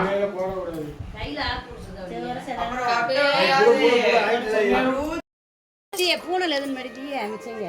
மேல போட கூடாது கையில ஆப்பிள் பூனல எதுவும் மடிச்சிங்க மிச்சங்க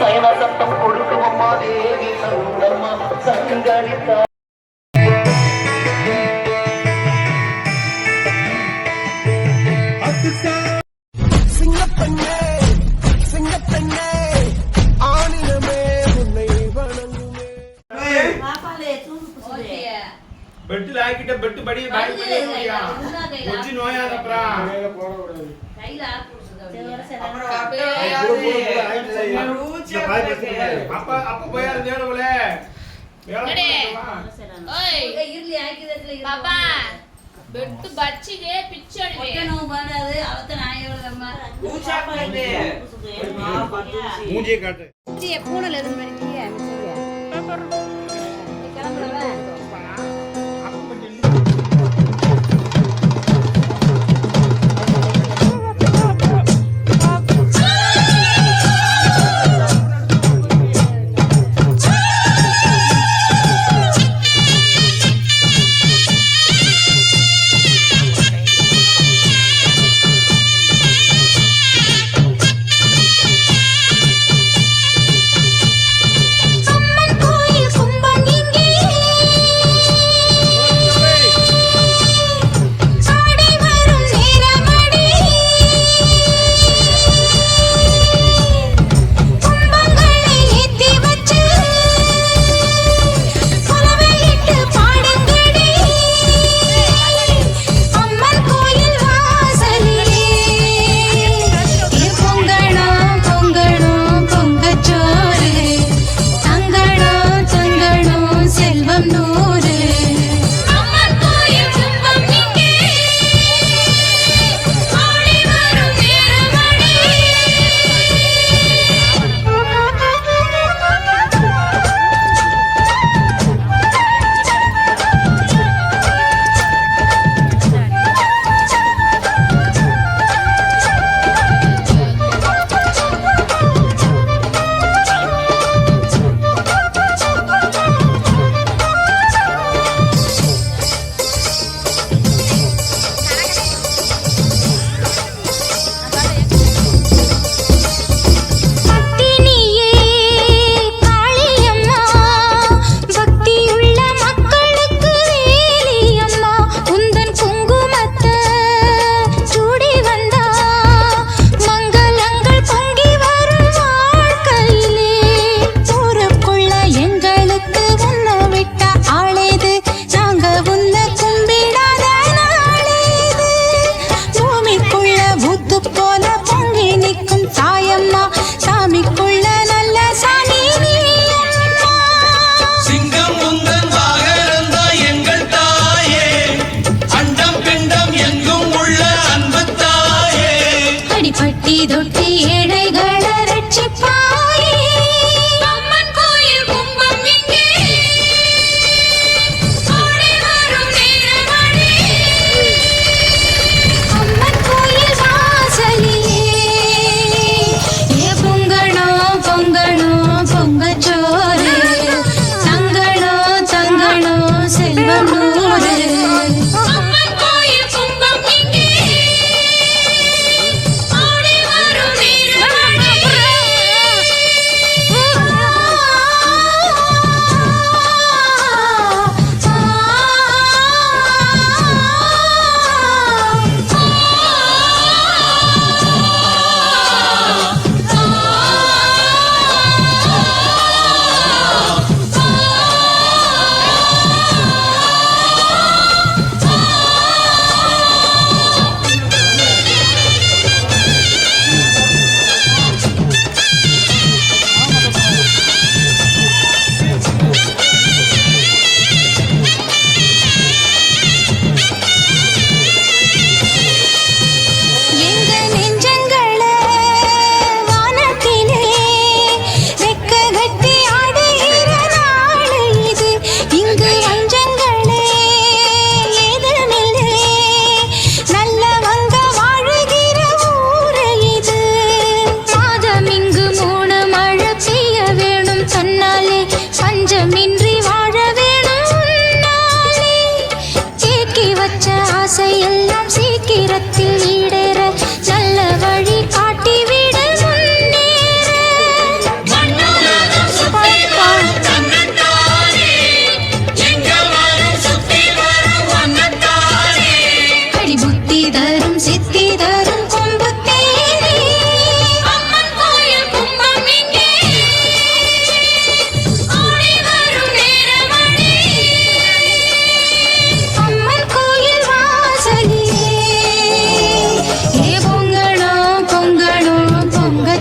சயன சத்தம் கொடுக்குமம்மா தேவி சங்கரித்தா அப்ப அப்ப போய் அது தேடுவல பாப்பா பெட்டு பச்சிக்கு பிச்சு அடிக்க நோ பண்ணாது அவத்த கிளம்புறவன்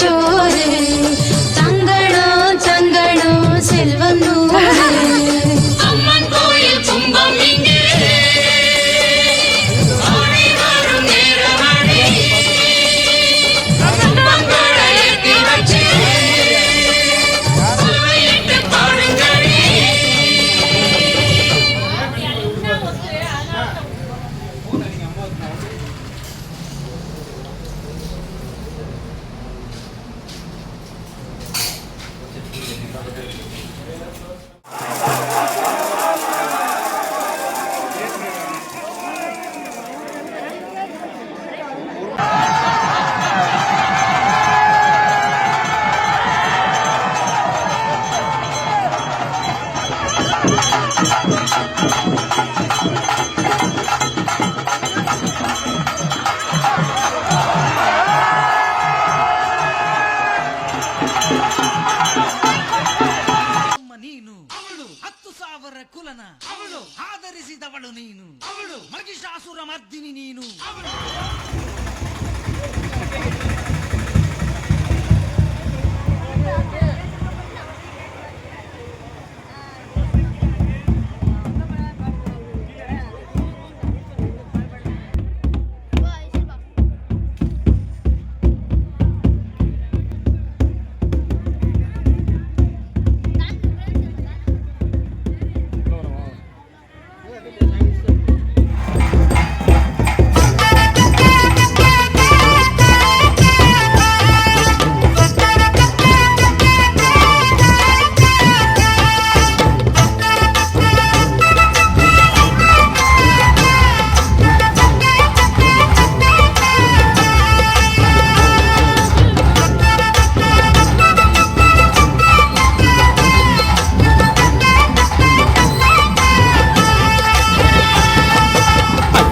좋아. ¡Vamos!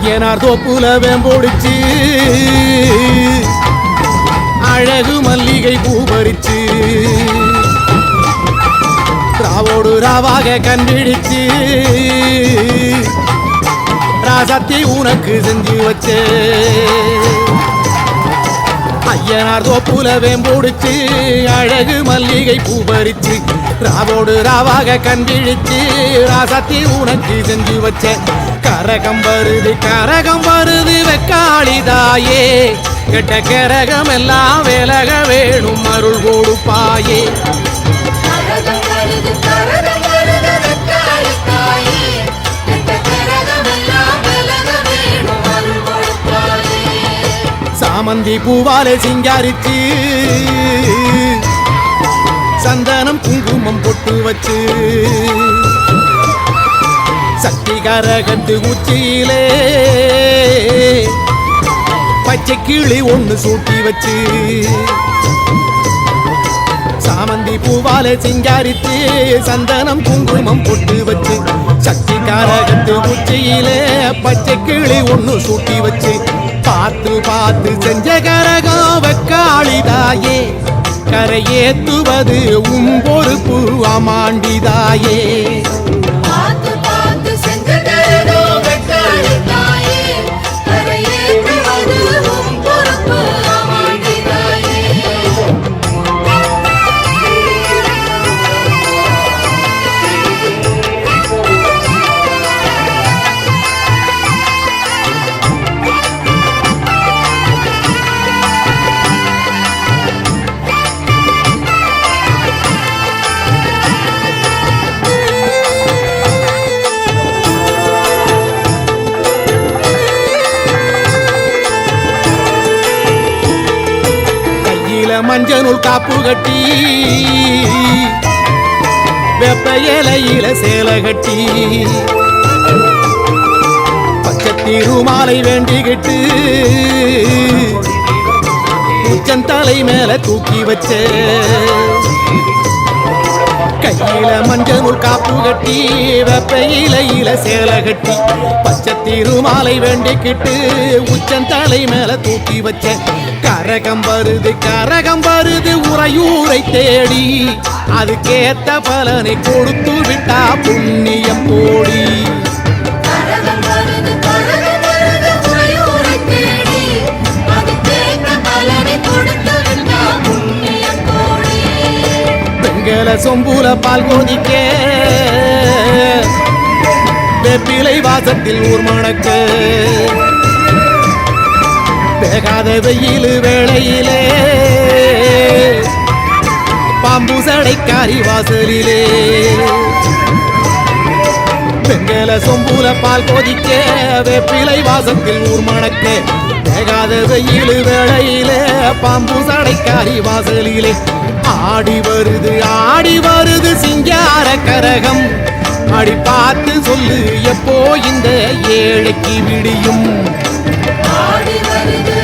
ஐயனார் தோப்புல வேம்போடிச்சு. அழகு மல்லிகை பூ பறிச்சு. ராவோடு ராவாக கண்டிடிச்சு. ராசத்தி உனக்கு செஞ்சு வச்சே. ஐயனார் தோப்புல வேம்போடிச்சு. அழகு மல்லிகை பூ பறிச்சு. ராவோடு ராவாக கண்பிழிச்சு ராசத்தி உனக்கு செஞ்சு வச்ச. கரகம் வருது கரகம் வருது வெக்காளிதாயே. கெட்ட கரகம் எல்லாம் விலக வேணும் அருள் கொடுப்பாயே. சாமந்தி பூவாலே சிங்காரிச்சு. சந்தனம் குங்குமம் பொட்டு வச்சு. சக்தி கரகத்து உச்சியிலே. பச்சை கிளி ஒன்று சூட்டி வச்சு சாமந்தி பூவால சிங்காரித்து சந்தனம் குங்குமம் பொட்டு வச்சு சக்தி காரகத்து உச்சியிலே பச்சை கிளி ஒன்று சூட்டி வச்சு பார்த்து பார்த்து செஞ்ச கரகம் வெக்காளிதாயே. கரையேத்துவது உம் பொறுப்பு அமாண்டிதாயே. மஞ்சள் காப்பு கட்டி வெப்ப இலையில சேலை கட்டி பச்சை திருமாலை வேண்டிக்கிட்டு உச்சன் தலை மேல தூக்கி வச்ச கையில மஞ்சள் காப்பு கட்டி வெப்ப இலையில சேலை கட்டி பச்சை திருமாலை வேண்டிக்கிட்டு உச்சன் தலை மேல தூக்கி வச்ச. கரகம் வருது கரகம் வருது உறையூரை தேடி. அதுக்கேத்த பலனை கொடுத்து விட்டா புண்ணியம் கோடி சொம்புல பால் கொதிக்க. வெப்பிலை வாசத்தில் ஊர் மணக்க. வேகாத வெயில் வேளையிலே. பாம்பு சடைக்காரி வாசலிலே. பெண்கள சொம்புல பால் கொதிக்க. வேப்பிலை வாசத்தில் ஊர் மணக்க. வேகாத வெயில் வேளையிலே. பாம்பு சடைக்காரி வாசலிலே. ஆடி வருது ஆடி வருது சிங்கார கரகம். அடி பார்த்து சொல்லு எப்போ இந்த ஏழைக்கு விடியும்? ஆடி வருது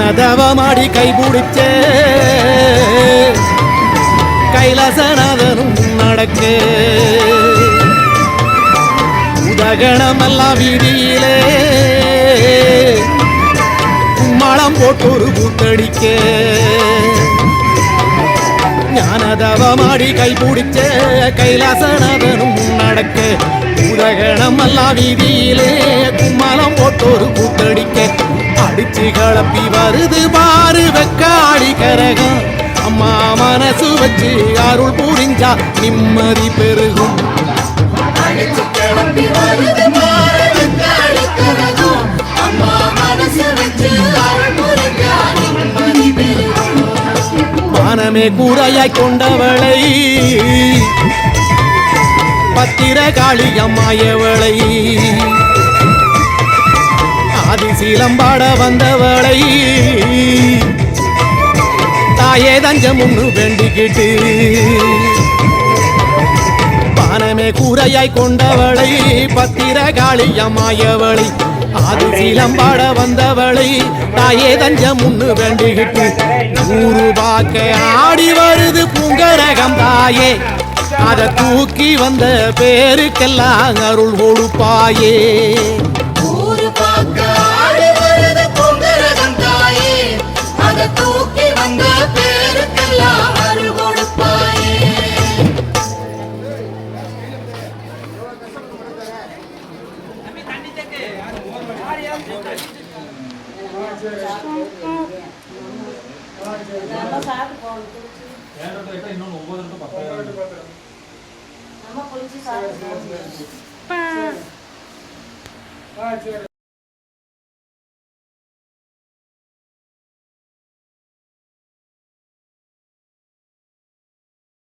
ஞானதவமாடி கைபிடிச்சே. கைலாசநாதனும் நடக்க உதகணமெல்லாம் வீதியிலே. கும்மாளம் போட்டொரு பூத்தடிக்க. ஞானதவமாடி கைபிடிச்ச. கைலாசநாதனும் நடக்க உதகணமெல்லாம் வீதியிலே கும்மாளம் போட்டொரு பூத்தடிக்க. அடிச்சு கலப்பி வருது பாரு வெக்காடி கரகம். அம்மா மனசு வச்சு அருள் புரிஞ்சா நிம்மதி பெருகும். மானமே கூரையாய் கொண்டவளை. பத்திர காளி அம்மாயவளை ஆதிசீலம்பாட வந்தவளை. தாயே தஞ்சம் ஒன்று வேண்டிக்கிட்டு. பானமே கூரையாய் கொண்டவளை பத்திர காளி அம்மாயவளை. ஆதிசீலம்பாட வந்தவளை தாயே தஞ்சம் முன்னு வேண்டிக்கிட்டு. நூறு பாக்க ஆடி வருது பூங்கரகம் தாயே. அதை தூக்கி வந்த பேருக்கெல்லாம் அருள் கொடுப்பாயே ನಮ್ಮ ಪೊಲೀಸ್